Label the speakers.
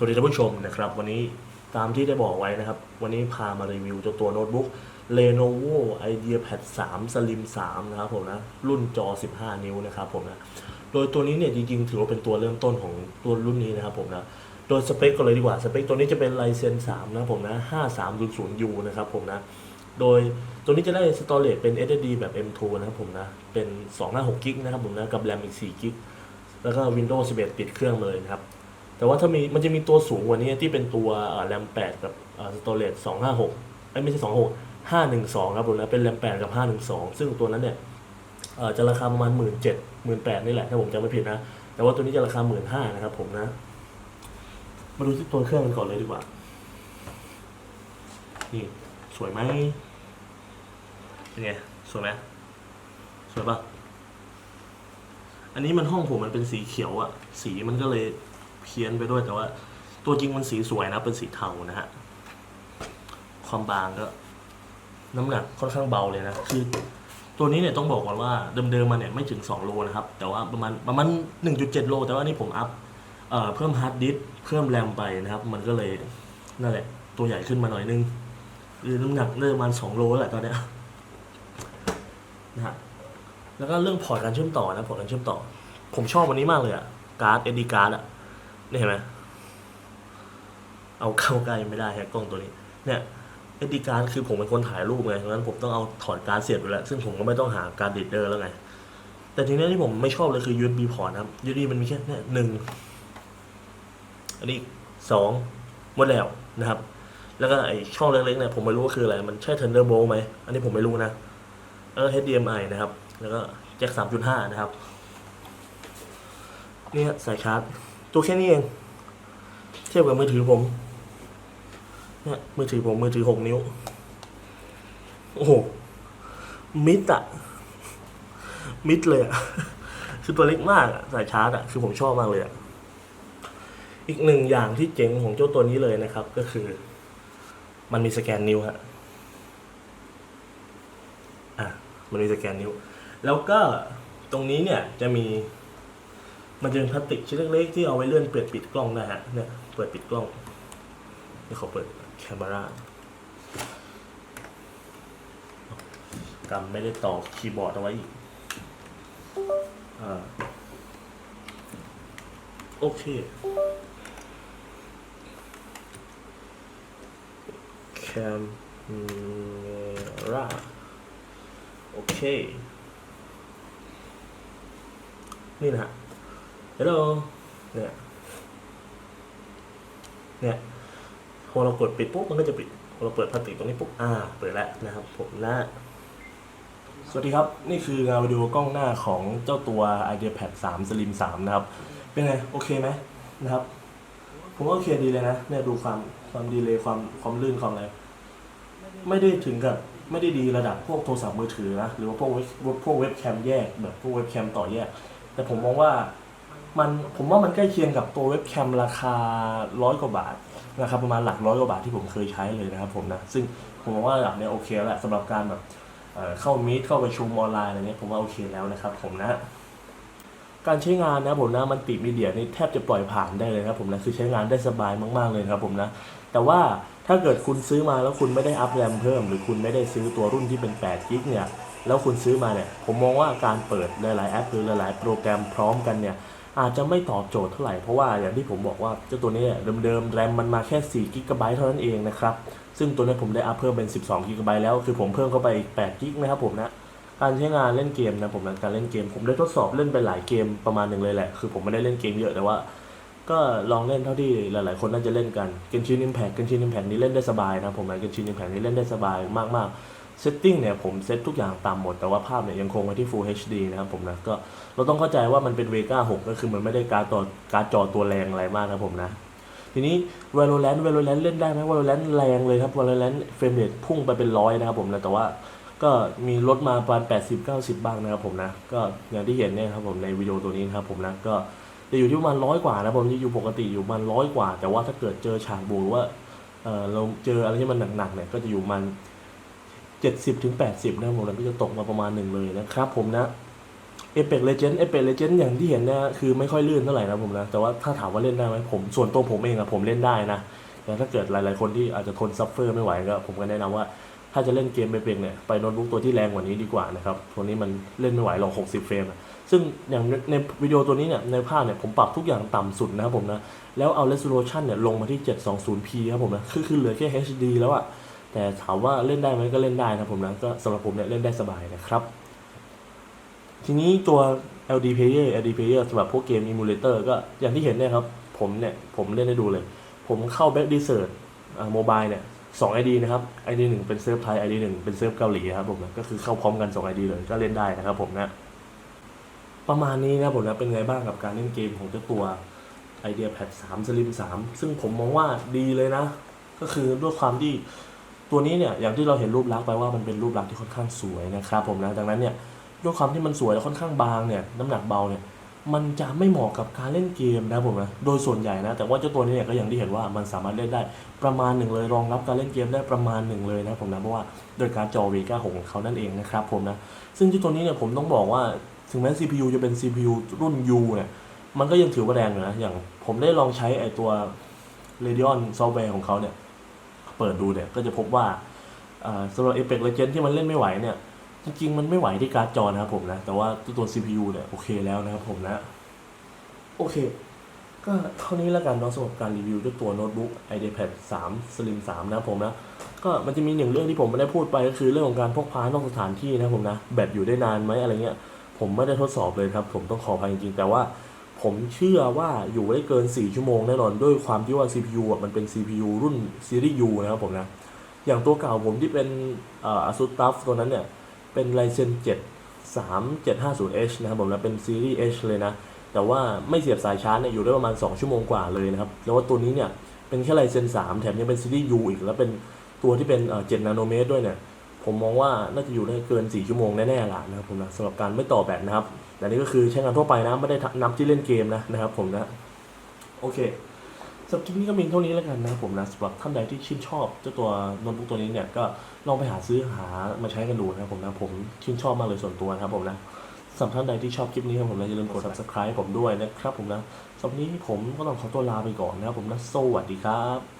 Speaker 1: สวัสดีท่านผู้ชมนะครับ วันนี้ตามที่ได้บอกไว้นะครับ วันนี้พามารีวิวเจ้าตัวโน้ตบุ๊ก Lenovo IdeaPad 3 Slim 3 นะครับผมนะ รุ่นจอ 15 นิ้วนะครับผมนะ โดยตัวนี้เนี่ยจริงๆ ถือว่าเป็นตัวเริ่มต้นของตัวรุ่นนี้นะครับผมนะ โดยสเปคก็เลยดีกว่า สเปคตัวนี้จะเป็น Ryzen 3นะครับผมนะ 5300U นะครับผมนะ โดยตัวนี้จะได้สตอเรจเป็น SSD แบบ M2 นะครับผมนะ เป็น256กิกนะครับผมนะ กับ RAM อีก4กิกแล้วก็ Windows 11ติดเครื่องเลยนะครับ แต่ว่าถ้ามีมันจะมีตัวสูงกว่านี้ที่เป็นตัวแรม8กับสโตอเรจ256ไอ้ยไม่ใช่26 512ครับผมนะเป็นแรม8กับ512ซึ่งตัวนั้นเนี่ยจะราคาประมาณ1 7 0 0 0 1 8นี่แหละถ้าผมจำไม่ผิดนะ แต่ว่าตัวนี้จะราคา1 5 0 0นะครับผมนะ มาดูที่ตัวเครื่องกันก่อนเลยดีกว่า นี่ สวยไหมเป็นไง สวยไหมสวยปะอันนี้มันห้องผมมันเป็นสีเขียวอะสีมันก็เลย เพี้ยนไปด้วยแต่ว่า ตัวจริงมันสีสวยนะเป็นสีเทานะฮะความบางก็ น้ำหนักค่อนข้างเบาเลยนะคือตัวนี้เนี่ยต้องบอกก่อนว่าเดิมๆมาเนี่ยไม่ถึง 2 โลนะครับ แต่ว่าประมาณประมาณ 1.7 โล แต่ว่านี่ผมอัพเอ่อเพิ่มฮาร์ดดิสเพิ่มแรมไปนะครับ มันก็เลยนั่นแหละ ตัวใหญ่ขึ้นมาหน่อยนึงคือน้ำหนักเริ่มประมาณ 2 โลแล้วแหละตอนเนี้ยนะฮะแล้วก็เรื่องพอร์ตการเชื่อมต่อนะพอร์ตการเชื่อมต่อ ผมชอบวันนี้มากเลยอะการ์ด SD การ์ดอะ นี่เห็นไหมเอาเข้าใกล้ไม่ได้ฮะกล้องตัวนี้ เนี่ย SD การ์คือผมเป็นคนถ่ายรูปไงเพราะฉะนั้นผมต้องเอาถอดการเสียบไปแล้ว ซึ่งผมก็ไม่ต้องหาการดดีดเดอร์แล้วไง แต่ทีนี้ที่ผมไม่ชอบเลยคือ USB พอร์ตนะครับ USB มันมีแค่เนี่ยหนึ่งอันนี้สองหมดแล้วนะครับ แล้วก็ไอช่องเล็กๆเนี่ยผมไม่รู้ว่าคืออะไร มันใช่ Thunderbolt ไหม อันนี้ผมไม่รู้นะแล้วก็ HDMI นะครับ แล้วก็แจ็ค3.5 นะครับ เนี่ฮะสายชาร์จ ตัวแค่นี้เอง เทียบกับมือถือผมเนี่ยมือถือผมมือถือ6นิ้ว โอ้โห มิดอะมิดเลยอะคือตัวเล็กมากสายชาร์จอะคือผมชอบมากเลยอะอีกหนึ่งอย่างที่เจ๋งของเจ้าตัวนี้เลยนะครับ ก็คือ มันมีสแกนนิ้วฮะอะมันมีสแกนนิ้ว แล้วก็ตรงนี้เนี่ยจะมี มันจะเป็นพลาสติกชิ้นเล็กๆที่เอาไว้เลื่อนเปิดปิดกล้องได้ฮะเนี่ยเปิดปิดกล้องนี่เขาเปิดแคมรากำไม่ได้ต่อคีย์บอร์ดเอาไว้อีกอ่าโอเค แคมรา โอเค นี่นะฮะ Hello เนี่ยเนี่ยพอเรากดปิดปุ๊บมันก็จะปิดพอเราเปิดพลาสติกตรงนี้ปุ๊บอ่าเปิดแล้วนะครับผมนะสวัสดีครับ นี่คืองานวิดีโอกล้องหน้าของเจ้าตัว IdeaPad 3 Slim 3 นะครับ เป็นไง โอเคไหมนะครับ ผมว่าโอเคดีเลยนะเนี่ยดูความความดีเลยความความลื่นความอะไรไม่ได้ถึงกับไม่ได้ดีระดับพวกโทรศัพท์มือถือนะ หรือว่าพวกเว็บพวกเว็บแคมแยกแบบพวกเว็บแคมต่อแยก แต่ผมมองว่า มันผมว่ามันใกล้เคียงกับตัวเว็บแคมราคาร้อยกว่าบาทนะครับประมาณหลักร้อยกว่าบาทที่ผมเคยใช้เลยนะครับผมนะซึ่งผมว่าระดับเนี้ยโอเคแล้วแหละสำหรับการแบบเข้ามีดเข้าประชุมออนไลน์อะไรเนี้ยผมว่าโอเคแล้วนะครับผมนะการใช้งานนะผมนะมันติมีเดียนี่แทบจะปล่อยผ่านได้เลยครับผมนะคือใช้งานได้สบายมากๆเลยครับผมนะแต่ว่าถ้าเกิดคุณซื้อมาแล้วคุณไม่ได้อัพแรมเพิ่ม หรือคุณไม่ได้ซื้อตัวรุ่นที่เป็น8กิกเนี่ยแล้วคุณซื้อมาเนี่ยผมมองว่าการเปิดหลายๆแอปหรือหลายๆโปรแกรมพร้อมกันเนี่ย อาจจะไม่ตอบโจทย์เท่าไหร่ เพราะว่าอย่างที่ผมบอกว่าเจ้าตัวนี้เนี่ยเดิมๆแรมมันมาแค่4กิกะไบต์เท่านั้นเองนะครับ ซึ่งตัวนี้ผมได้อัพเพิ่มเป็น 12กิกะไบต์แล้ว คือผมเพิ่มเข้าไปอีก8กิกนะครับผมนะการใช้งานเล่นเกมนะผมนะการเล่นเกม ผมได้ทดสอบเล่นไปหลายเกมประมาณหนึ่งเลยแหละ คือผมไม่ได้เล่นเกมเยอะแต่ว่า ก็ลองเล่นเท่าที่หลาย ๆ คนน่าจะเล่นกันเกนชินอิมแพคเกนชินอิมแพคนี้เล่นได้สบายนะผมนะเกนชินอิมแพคนี้เล่นได้สบายมากๆ เซตติ้งเนี่ยผมเซตทุกอย่างตามหมด แต่ว่าภาพเนี่ยยังคงไว้ที่ Full HD นะครับผมนะ ก็เราต้องเข้าใจว่ามันเป็น Vega 6 ก็คือมันไม่ได้การต่อการจอตัวแรงอะไรมากนะผมนะ ทีนี้ Valorant Valorant เล่นได้ไหม Valorant แรงเลยครับ Valorant เฟรมเรทพุ่งไปเป็นร้อยนะครับผมนะ แต่ว่าก็มีลดมาประมาณ 80 90 บ้างนะครับผมนะ ก็อย่างที่เห็นเนี่ยครับผมในวิดีโอตัวนี้นะครับผมนะ ก็จะอยู่ที่ประมาณร้อยกว่านะผมจะอยู่ปกติอยู่ประมาณร้อยกว่า แต่ว่าถ้าเกิดเจอฉากบูหรือว่าเออเราเจออะไรที่มันหนักๆเนี่ยก็จะอยู่มัน 70ถึง80นะครับผมนะก็จะตกมาประมาณหนึ่งเลยนะครับผมนะเอเปกเลเจนด์เอเปกเลเจนด์อย่างที่เห็นเนะคือไม่ค่อยลื่นเท่าไหร่นะผมนะ แต่ว่าถ้าถามว่าเล่นได้ไหมผมส่วนตัวผมเองอะผมเล่นได้นะแต่ถ้าเกิดหลายๆคนที่อาจจะทนซัฟเฟอร์ไม่ไหวก็ผมก็แนะนำว่าถ้าจะเล่นเกมเอเปกเนี่ยไปโน้ตบุ๊กตัวที่แรงกว่านี้ดีกว่านะครับตัวนี้มันเล่นไม่ไหวหรอก60 เฟรมซึ่งอย่างในวิดีโอตัวนี้เนี่ยในภาพเนี่ยผมปรับทุกอย่างต่ำสุดนะครับผมนะแล้วเอา resolution เนี่ยลงมาที่ 720p ครับผมนะคือคือเหลือแค่ HD แล้วอะ แต่ถามว่าเล่นได้ไหมก็เล่นได้นะผมนะก็สำหรับผมเนี่ยเล่นได้สบายนะครับ ทีนี้ตัว LD Player LD Player สำหรับพวกเกม Emulator ก็อย่างที่เห็นเนี่ยครับ ผมเนี่ย ผมเล่นให้ดูเลย ผมเข้า Back Desert อ่าโมบายเนี่ยสอง ID นะครับ ID หนึ่งเป็นเซิร์ฟไทย ID หนึ่งเป็นเซิร์ฟเกาหลีครับผมนะก็คือเข้าพร้อมกันสอง ID เลยก็เล่นได้นะครับผมนะ ประมาณนี้นะผมนะเป็นไงบ้างกับการเล่นเกมของเจ้าตัว Idea Pad 3 Slim 3ซึ่งผมมองว่าดีเลยนะ ก็คือด้วยความที่ ตัวนี้เนี่ยอย่างที่เราเห็นรูปลักษณ์ไปว่ามันเป็นรูปลักษณ์ที่ค่อนข้างสวยนะครับผมนะดังนั้นเนี่ยด้วยความที่มันสวยและค่อนข้างบางเนี่ยน้ำหนักเบาเนี่ยมันจะไม่เหมาะกับการเล่นเกมนะผมนะโดยส่วนใหญ่นะแต่ว่าเจ้าตัวนี้เนี่ยก็อย่างที่เห็นว่ามันสามารถเล่นได้ประมาณหนึ่งเลยรองรับการเล่นเกมได้ประมาณหนึ่งเลยนะผมนะเพราะว่าโดยการจอ Vega 6ของเขานั่นเองนะครับผมนะซึ่งเจ้าตัวนี้เนี่ยผมต้องบอกว่าถึงแม้ CPU จะเป็น CPU รุ่น U เนี่ยมันก็ยังถือว่าแรงอยู่นะอย่างผมได้ลองใช้ไอตัว Radeon ซอฟต์แวร์ของเขาเนี่ย เปิดดูเนี่ยก็จะพบว่าอ่าสำหรับ Apex Legends ที่มันเล่นไม่ไหวเนี่ย จริง ๆ มันไม่ไหวที่การ์ดจอนะครับผมนะ แต่ว่าตัว CPU เนี่ยโอเคแล้วนะครับผมนะ โอเค ก็เท่านี้แล้วกันเนาะสำหรับการรีวิวด้วยตัวโน้ตบุ๊ก iPad 3 Slim 3 นะครับผมนะ ก็มันจะมีหนึ่งเรื่องที่ผมไม่ได้พูดไปก็คือเรื่องของการพกพานอกสถานที่นะครับผมนะ แบตอยู่ได้นานไหมอะไรเงี้ย ผมไม่ได้ทดสอบเลยครับ ผมต้องขออภัยจริงๆแต่ว่า ผมเชื่อว่าอยู่ได้เกิน 4 ชั่วโมงแน่นอน ด้วยความที่ว่า CPU อะมันเป็น CPU รุ่นซีรีส์ U นะครับผมนะ อย่างตัวเก่าผมที่เป็นอ่อ ASUS TUF ตัวนั้นเนี่ย เป็น Ryzen 7 3750H นะครับผมนะเป็นซีรีส์ H เลยนะ แต่ว่าไม่เสียบสายชาร์จเนี่ยอยู่ได้ประมาณ 2 ชั่วโมงกว่าเลยนะครับ แล้วว่าตัวนี้เนี่ยเป็นแค่ Ryzen 3แถมยังเป็นซีรีส์ U อีก แล้วเป็นตัวที่เป็นเอ่อ7นาโนเมตรด้วยเนี่ย ผมมองว่าน่าจะอยู่ได้เกิน 4 ชั่วโมงแน่ๆล่ะนะครับผมนะสำหรับการไม่ต่อแบตนะครับแต่นี่ก็คือใช้งานทั่วไปนะไม่ได้นับที่เล่นเกมนะนะครับ ผมนะโอเคสำหรับคลิปนี้ก็มีเท่านี้แล้วกันนะครับผมนะสำหรับท่านใดที่ชื่นชอบเจ้าตัวโน้ตบุ๊กตัวนี้เนี่ยก็ลองไปหาซื้อหามาใช้กันดูนะครับผมนะผมชื่นชอบมากเลยส่วนตัวนะครับผมนะสำหรับท่านใดที่ชอบคลิปนี้ครับผมนะอย่าลืมกด subscribe ผมด้วยนะครับผมนะสำหรับวันนี้ผมก็ต้องขอตัวลาไปก่อนนะครับผมนะสวัสดีครับ